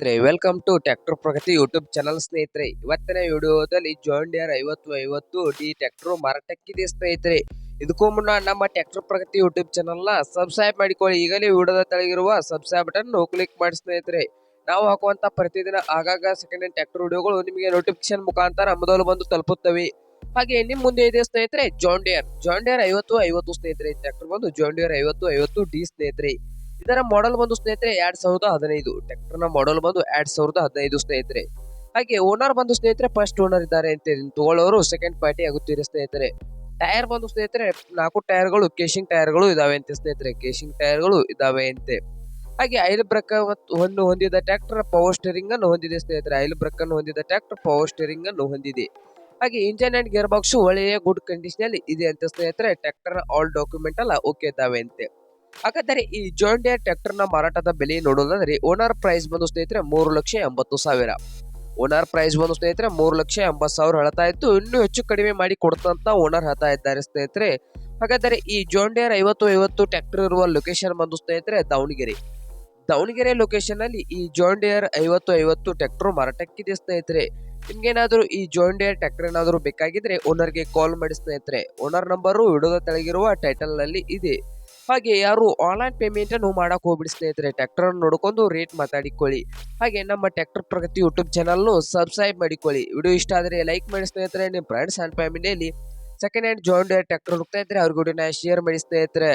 ಸ್ನೇಹಿತರೆ welcome to tractor Pragati YouTube channel ಸ್ನೇಹಿತರೆ. ಇವತ್ತಿನ ವಿಡಿಯೋದಲ್ಲಿ ಜಾಯಿನ್ ಡಿಯರ್ ಐವತ್ತು ಐವತ್ತು ಡಿ ಟ್ರ್ಯಾಕ್ಟರ್ ಮಾರಾಟಕ್ಕಿದೆ ಸ್ನೇಹಿತರೆ. ಇದಕ್ಕೂ ಮುನ್ನ ನಮ್ಮ ಟ್ರ್ಯಾಕ್ಟರ್ ಪ್ರಗತಿ ಯೂಟ್ಯೂಬ್ ಚಾನಲ್ನ ಸಬ್ಸ್ಕ್ರೈಬ್ ಮಾಡಿಕೊಳ್ಳಿ. ಈಗಲೇ ವಿಡಿಯೋದ ತೆಳಗಿರುವ ಸಬ್ಸ್ಕ್ರೈಬ್ ಬಟನ್ ಕ್ಲಿಕ್ ಮಾಡಿ ಸ್ನೇಹಿತರೆ. ನಾವು ಹಾಕುವಂತ ಪ್ರತಿದಿನ ಆಗಾಗ ಸೆಕೆಂಡ್ ಹ್ಯಾಂಡ್ ಟ್ಯಾಕ್ಟರ್ ವಿಡಿಯೋಗಳು ನಿಮಗೆ ನೋಟಿಫಿಕೇಶನ್ ಮುಖಾಂತರ ಮೊದಲು ಬಂದು ತಲುಪುತ್ತವೆ. ಹಾಗೆ ನಿಮ್ ಮುಂದೆ ಇದೆ ಸ್ನೇಹಿತರೆ ಜಾಂಡಿಯರ್ ಜಾಂಡಿಯರ್ ಐವತ್ತು ಐವತ್ತು ಸ್ನೇಹಿತರೆ. ಟ್ರ್ಯಾಕ್ಟರ್ ಬಂದು ಜಾಂಡಿಯರ್ ಡಿಯರ್ ಐವತ್ತು ಐವತ್ತು ಡಿ ಸ್ನೇಹಿತರೆ. ಇದರ ಮಾಡೆಲ್ ಬಂದು ಸ್ನೇಹಿತರೆ ಎರಡ್ ಸಾವಿರದ ಹದಿನೈದು. ಟ್ರ್ಯಾಕ್ಟರ್ನ ಮಾಡೆಲ್ ಬಂದು ಎರಡ್ ಸಾವಿರದ ಹದಿನೈದು ಸ್ನೇಹಿತರೆ. ಹಾಗೆ ಓನರ್ ಬಂದು ಸ್ನೇಹಿತರೆ ಫಸ್ಟ್ ಓನರ್ ಇದ್ದಾರೆ ಅಂತ ತಗೊಳ್ಳೋರು ಸೆಕೆಂಡ್ ಪಾರ್ಟಿ ಆಗುತ್ತೀರಿ ಸ್ನೇಹಿತರೆ. ಟೈರ್ ಬಂದು ಸ್ನೇಹಿತರೆ ನಾಲ್ಕು ಟೈರ್ಗಳು ಕೇಶಿಂಗ್ ಟೈರ್ಗಳು ಇದಾವೆ ಅಂತ ಸ್ನೇಹಿತರೆ. ಕೇಶಿಂಗ್ ಟೈರ್ಗಳು ಇದಾವೆ ಅಂತೆ. ಹಾಗೆ ಐಲ್ ಬ್ರಕ್ ಅನ್ನು ಹೊಂದಿದ ಟ್ರ್ಯಾಕ್ಟರ್ ಪವರ್ ಸ್ಟೇರಿಂಗ್ ಅನ್ನು ಹೊಂದಿದೆ ಸ್ನೇಹಿತರೆ. ಐಲ್ ಬ್ರಕ್ ಅನ್ನು ಹೊಂದಿದ ಟ್ರ್ಯಾಕ್ಟರ್ ಪವರ್ ಸ್ಟೇರಿಂಗ್ ಅನ್ನು ಹೊಂದಿದೆ. ಹಾಗೆ ಇಂಜನ್ ಅಂಡ್ ಗೇರ್ ಬಾಕ್ಸ್ ಒಳ್ಳೆಯ ಗುಡ್ ಕಂಡೀಷನ್ ಅಲ್ಲಿ ಇದೆ ಅಂತ ಸ್ನೇಹಿತರೆ. ಟ್ರ್ಯಾಕ್ಟರ್ ಆಲ್ ಡಾಕ್ಯುಮೆಂಟ್ ಎಲ್ಲ ಓಕೆ ಇದಾವೆ ಅಂತೆ. ಹಾಗಾದರೆ ಈ ಡೇರ್ ಟ್ರ್ಯಾಕ್ಟರ್ನ ಮಾರಾಟದ ಬೆಲೆ ನೋಡೋದಾದ್ರೆ ಓನರ್ ಪ್ರೈಸ್ ಬಂದು ಸ್ನೇಹಿತರೆ ಮೂರು ಲಕ್ಷ ಎಂಬತ್ತು ಸಾವಿರ. ಓನರ್ ಪ್ರೈಸ್ ಬಂದು ಸ್ನೇಹಿತರೆ ಮೂರು ಲಕ್ಷ ಎಂಬತ್ತು ಸಾವಿರ ಹೇಳ್ತಾ ಇತ್ತು. ಇನ್ನೂ ಹೆಚ್ಚು ಕಡಿಮೆ ಮಾಡಿ ಕೊಡ್ತಂತ ಓನರ್ ಹೇಳ್ತಾ ಇದ್ದಾರೆ ಸ್ನೇಹಿತರೆ. ಹಾಗಾದರೆ ಈ ಜಾನ್ ಡೇರ್ ಐವತ್ತು ಐವತ್ತು ಟ್ರ್ಯಾಕ್ಟರ್ ಇರುವ ಲೊಕೇಶನ್ ಬಂದು ಸ್ನೇಹಿತರೆ ದಾವಣಗೆರೆ. ದಾವಣಗೆರೆ ಲೊಕೇಶನ್ ಅಲ್ಲಿ ಈ ಜಾನ್ ಡೇರ್ ಐವತ್ತು ಐವತ್ತು ಟ್ರ್ಯಾಕ್ಟರ್ ಮಾರಾಟಕ್ಕಿದೆ ಸ್ನೇಹಿತರೆ. ನಿಮ್ಗೇನಾದ್ರೂ ಈ ಜಾನ್ ಡೇರ್ ಟ್ರ್ಯಾಕ್ಟರ್ ಏನಾದರೂ ಬೇಕಾಗಿದ್ರೆ ಓನರ್ಗೆ ಕಾಲ್ ಮಾಡಿ ಸ್ನೇಹಿತರೆ. ಓನರ್ ನಂಬರು ವಿಡಿಯೋದ ತೆಳಗಿರುವ ಟೈಟಲ್ನಲ್ಲಿ ಇದೆ. ಹಾಗೆ ಯಾರು ಆನ್ಲೈನ್ ಪೇಮೆಂಟ್ ಅನ್ನು ಮಾಡಕ್ ಹೋಗ್ಬಿಡಿ ಸ್ನೇಹಿತರೆ. ಟ್ರ್ಯಾಕ್ಟರ್ ನೋಡ್ಕೊಂಡು ರೇಟ್ ಮಾತಾಡಿಕೊಳ್ಳಿ. ಹಾಗೆ ನಮ್ಮ tractor Pragati YouTube channel subscribe ಮಾಡಿಕೊಳ್ಳಿ. ವಿಡಿಯೋ ಇಷ್ಟ ಆದರೆ ಲೈಕ್ ಮಾಡಿ ಸ್ನೇಹಿತರೆ. ನಿಮ್ಮ ಫ್ರೆಂಡ್ಸ್ ಅಂಡ್ ಫ್ಯಾಮಿಲಿಯಲ್ಲಿ ಸೆಕೆಂಡ್ ಹ್ಯಾಂಡ್ ಜಾಯಿಂಟ್ ಟ್ರ್ಯಾಕ್ಟರ್ ಹೋಗ್ತಾ ಇದ್ರೆ ಅವ್ರಿಗೂ ವಿಡಿಯೋನ ಶೇರ್ ಮಾಡಿ ಸ್ನೇಹಿತರೆ.